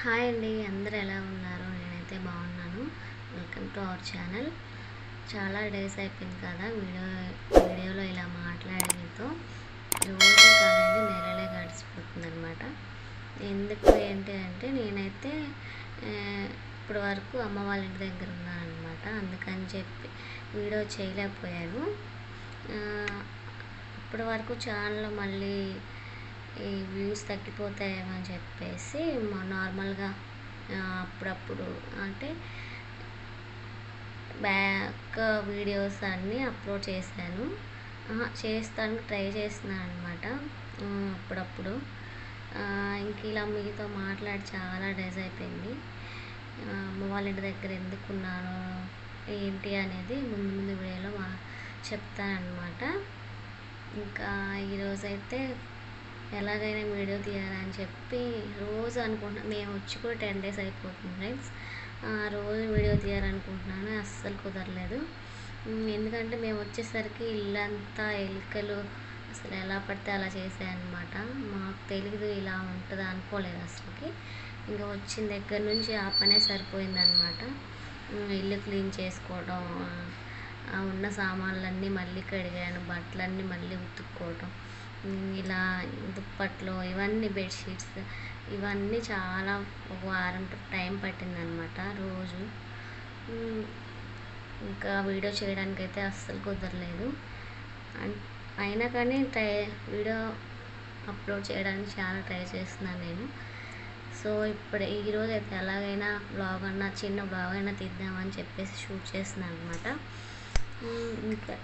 Hi అండి అందరూ ఎలా ఉన్నారు? నేనైతే బాగున్నాను. Welcome to our channel. చాలా డేస్ అయిపోయింది కదా వీడియో వీడియోలో ఇలా మాట్లాడడంతో రోజు కాదండి నెలలే గడిచిపోతుంది అనమాట ఎందుకు ఏంటి అంటే నేనైతే ఇప్పటి వరకు అమ్మ వాళ్ళ ఇంటి దగ్గర ఉన్నానమాట అందుకని చెప్పి వీడియో చేయలేకపోయాను. ఇప్పటి వరకు ఛానల్ మళ్ళీ ఈ వ్యూస్ తగ్గిపోతాయేమో అని చెప్పేసి నార్మల్గా అప్పుడప్పుడు అంటే బ్యాక్ వీడియోస్ అన్నీ అప్లోడ్ చేశాను. చేస్తాను చేస్తానికి ట్రై చేస్తున్నాను అనమాట అప్పుడప్పుడు. ఇంక ఇలా మీతో మాట్లాడి చాలా డేస్ అయిపోయింది. అమ్మ వాళ్ళ ఇంటి దగ్గర ఎందుకున్నాను ఏంటి అనేది ముందు ముందు వీడియోలో మా చెప్తానమాట ఇంకా ఈరోజైతే ఎలాగైనా వీడియో తీయాలని చెప్పి రోజు అనుకుంటున్నాను మేము వచ్చి కూడా టెన్ డేస్ అయిపోతుంది ఫ్రెండ్స్. రోజు వీడియో తీయాలనుకుంటున్నాను. అస్సలు కుదరలేదు. ఎందుకంటే మేము వచ్చేసరికి ఇల్లంతా ఎలుకలు అసలు ఎలా పడితే అలా చేసాయన్నమాట మాకు తెలియదు ఇలా ఉంటుందా అనుకోలేదు అసలుకి. ఇంకా వచ్చిన దగ్గర నుంచి ఆ పనే సరిపోయిందనమాట ఇల్లు క్లీన్ చేసుకోవడం ఉన్న సామాన్లన్నీ మళ్ళీ కడిగాను బట్టలన్నీ మళ్ళీ ఉతుక్కోవటం. ఇలా దుప్పట్లు ఇవన్నీ బెడ్షీట్స్ ఇవన్నీ చాలా ఒక వారం టైం పట్టిందనమాట రోజు. ఇంకా వీడియో చేయడానికి అయితే అస్సలు కుదరలేదు. అయినా కానీ ట్రై వీడియో అప్లోడ్ చేయడానికి చాలా ట్రై చేస్తున్నాను నేను. సో ఇప్పుడు ఈరోజు అయితే ఎలాగైనా బ్లాగ్ అన్నా చిన్న బ్లాగ్ అయినా తీద్దామని చెప్పేసి షూట్ చేస్తున్నాను అనమాట ఇంకా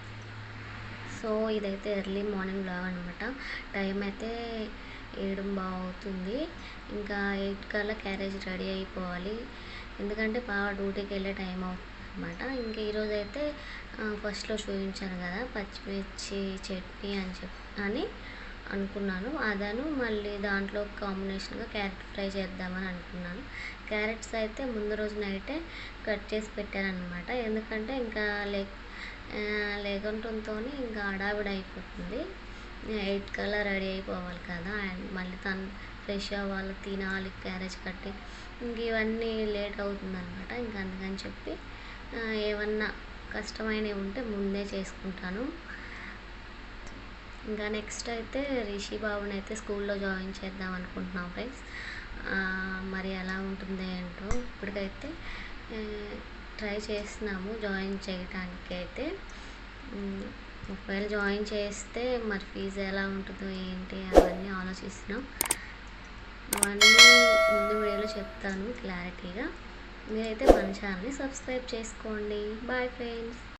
సో ఇదైతే ఎర్లీ మార్నింగ్ బ్లాగ్ అనమాట టైం అయితే ఏడు బాగుతుంది ఇంకా ఎయిట్ కల్లా క్యారేజ్ రెడీ అయిపోవాలి. ఎందుకంటే బాగా డ్యూటీకి వెళ్ళే టైం అవుతుంది అనమాట ఇంకా ఈరోజు అయితే ఫస్ట్లో చూపించాను కదా పచ్చిమిర్చి చట్నీ అని చెప్ అని అనుకున్నాను. అదను మళ్ళీ దాంట్లో కాంబినేషన్గా క్యారెట్ ఫ్రై చేద్దామని అనుకున్నాను. క్యారెట్స్ అయితే ముందు రోజు నైటే కట్ చేసి పెట్టానమాట ఎందుకంటే ఇంకా లేక్ లేకుంటంతో ఇంకా హడావిడి అయిపోతుంది. ఎయిట్ కల్లా రెడీ అయిపోవాలి కదా అండ్ మళ్ళీ తను ఫ్రెష్ అవ్వాలి తినాలి క్యారేజ్ కట్టి ఇంక ఇవన్నీ లేట్ అవుతుంది అనమాట ఇంకా అందుకని చెప్పి ఏమన్నా కష్టమైనవి ఉంటే ముందే చేసుకుంటాను. ఇంకా నెక్స్ట్ అయితే రిషి బాబుని అయితే స్కూల్లో జాయిన్ చేద్దాం అనుకుంటున్నాం ఫ్రెండ్స్. మరి ఎలా ఉంటుంది ఏంటో ఇప్పటికైతే ట్రై చేస్తున్నాము జాయిన్ చేయడానికి అయితే ఒకవేళ జాయిన్ చేస్తే మరి ఫీజు ఎలా ఉంటుందో ఏంటి అవన్నీ ఆలోచిస్తున్నాం. అవన్నీ ముందు వీడియోలో చెప్తాను క్లారిటీగా. మీరైతే మన ఛానల్ని సబ్స్క్రైబ్ చేసుకోండి. Bye friends.